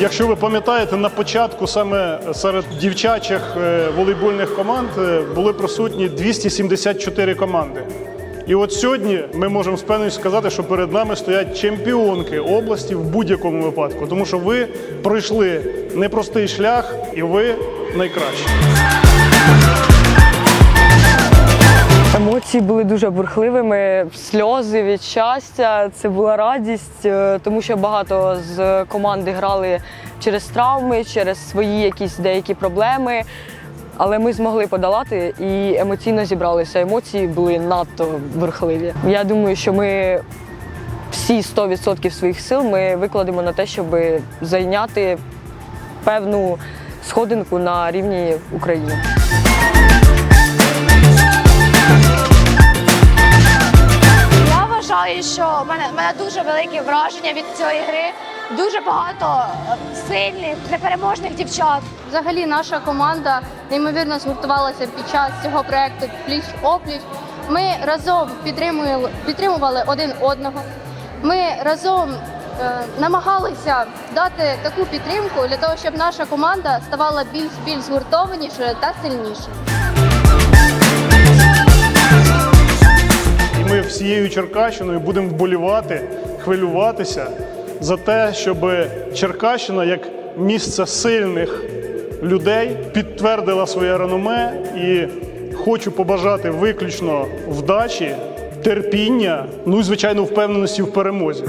Якщо ви пам'ятаєте, на початку саме серед дівчачих е, волейбольних команд е, були присутні 274 команди. І от сьогодні ми можемо з сказати, що перед нами стоять чемпіонки області в будь-якому випадку, тому що ви пройшли непростий шлях і ви найкращі. Емоції були дуже бурхливими, сльози від щастя. Це була радість, е, тому що багато з команди грали через травми, через свої якісь деякі проблеми. Але ми змогли подолати і емоційно зібралися. Емоції були надто бурхливі. Я думаю, що ми всі 100% своїх сил ми викладемо на те, щоб зайняти певну сходинку на рівні України. Я що в мене, в мене дуже велике враження від цієї гри. Дуже багато е, сильних, непереможних дівчат. Взагалі наша команда неймовірно згуртувалася під час цього проекту пліч опліч. Ми разом підтримували, підтримували один одного. Ми разом е, намагалися дати таку підтримку для того, щоб наша команда ставала більш більш згуртованішою та сильнішою. Всією Черкащиною будемо вболівати, хвилюватися за те, щоб Черкащина як місце сильних людей підтвердила своє реноме і хочу побажати виключно вдачі, терпіння, ну і звичайно впевненості в перемозі.